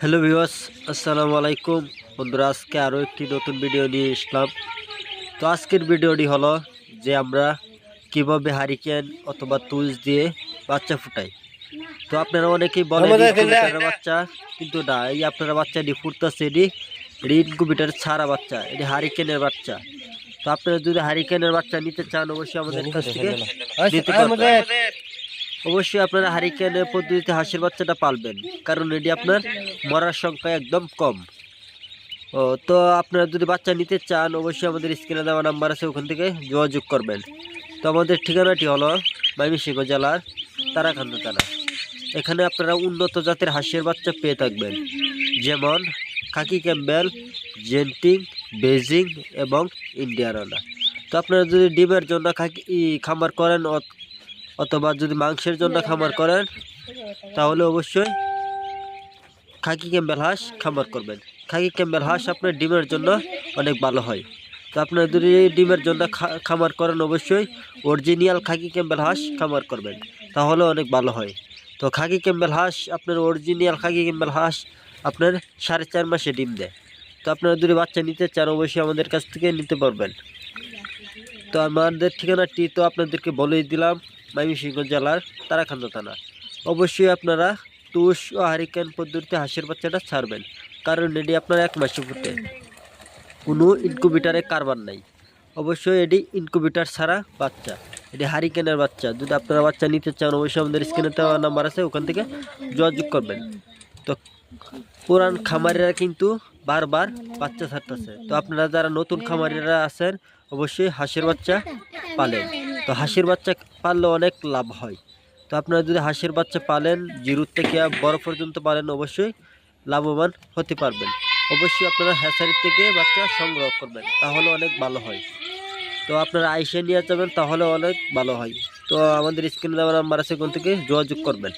Hello viewers আসসালামু আলাইকুম। বন্ধুরা আজকে আরও একটি নতুন ভিডিও নিয়ে আসলাম। তো আজকের ভিডিওটি হলো যে আমরা কীভাবে হারিকেন অথবা তুলস দিয়ে বাচ্চা ফুটাই। তো আপনারা অনেকেই বলেন বাচ্চা কিন্তু না এই আপনারা বাচ্চাটি ফুটতেছে এটি এটি ইনকিউবেটর ছাড়া বাচ্চা এটি হারিকেনের বাচ্চা। তো আপনারা যদি হারিকেনের বাচ্চা নিতে চান অবশ্যই আমাদের কাছ থেকে নিতে পারবেন। অবশ্যই আপনারা হারিকেনের পদ্ধতিতে হাঁসের বাচ্চাটা পালবেন, কারণ এটি আপনার মরার সংখ্যা একদম কম। ও, তো আপনারা যদি বাচ্চা নিতে চান, অবশ্যই আমাদের স্ক্রিনে দেওয়া নাম্বার আছে, ওখান থেকে যোগাযোগ করবেন। তো আমাদের ঠিকানাটি হলো ময়মনসিংহ জেলার তারাকান্দা থানা। এখানে আপনারা উন্নত জাতের হাঁসের বাচ্চা পেয়ে থাকবেন। যেমন খাকি ক্যাম্বেল, জেন্টিং, বেজিং এবং ইন্ডিয়ানানা তো আপনারা যদি ডিমের জন্য খাকি খামার করেন অথবা যদি মাংসের জন্য খামার করেন তাহলে অবশ্যই খাকি ক্যাম্বেল হাঁস খামার করবেন। খাকি ক্যাম্বেল হাঁস আপনার ডিমের জন্য অনেক ভালো হয়। তো আপনার যদি ডিমের জন্য খামার করেন অবশ্যই অরিজিনাল খাকি ক্যাম্বেল হাঁস খামার করবেন। তাহলে অনেক ভালো হয়। তো খাকি ক্যাম্বেল হাঁস আপনার অরিজিনাল খাকি ক্যাম্বেল হাঁস আপনার সাড়ে চার মাসে ডিম দেয়। তো আপনারা যদি বাচ্চা নিতে চান অবশ্যই আমাদের কাছ থেকে নিতে পারবেন। তো আমাদের ঠিকানাটি তো আপনাদেরকে বলেই দিলাম, ময়মনসিংহ জেলার তারাকান্দা থানা। অবশ্যই আপনারা তুষ ও হারিকেন পদ্ধতিতে হাঁসের বাচ্চাটা ছাড়বেন, কারণ এটি আপনার এক মাসে ফুটে কোনো ইনকুবিটারে কারবার নাই। অবশ্যই এটি ইনকুবিটার ছাড়া বাচ্চা, এটি হারিকেনের বাচ্চা। যদি আপনারা বাচ্চা নিতে চান, অবশ্যই আমাদের স্ক্রিনে দেওয়া নাম্বার আছে, ওখান থেকে যোগাযোগ করবেন। তো পুরান খামারিরা কিন্তু বারবার বাচ্চা ছাড়তেছে। তো আপনারা যারা নতুন খামারিরা আছেন, অবশ্যই হাঁসের বাচ্চা পালেন। তো হাঁসের বাচ্চা পাললে অনেক লাভ হয়। তো আপনারা যদি হাঁসের বাচ্চা পালেন, জিরুর থেকে বড় পর্যন্ত পালেন, অবশ্যই লাভবান হতে পারবেন। অবশ্যই আপনারা হ্যাচারির থেকে বাচ্চা সংগ্রহ করবেন, তাহলে অনেক ভালো হয়। তো আপনারা আইসে নিয়ে যাবেন, তাহলে অনেক ভালো হয়। তো আমাদের স্ক্রিনে দেওয়া নাম্বার আছে কোন থেকে যোগাযোগ করবেন।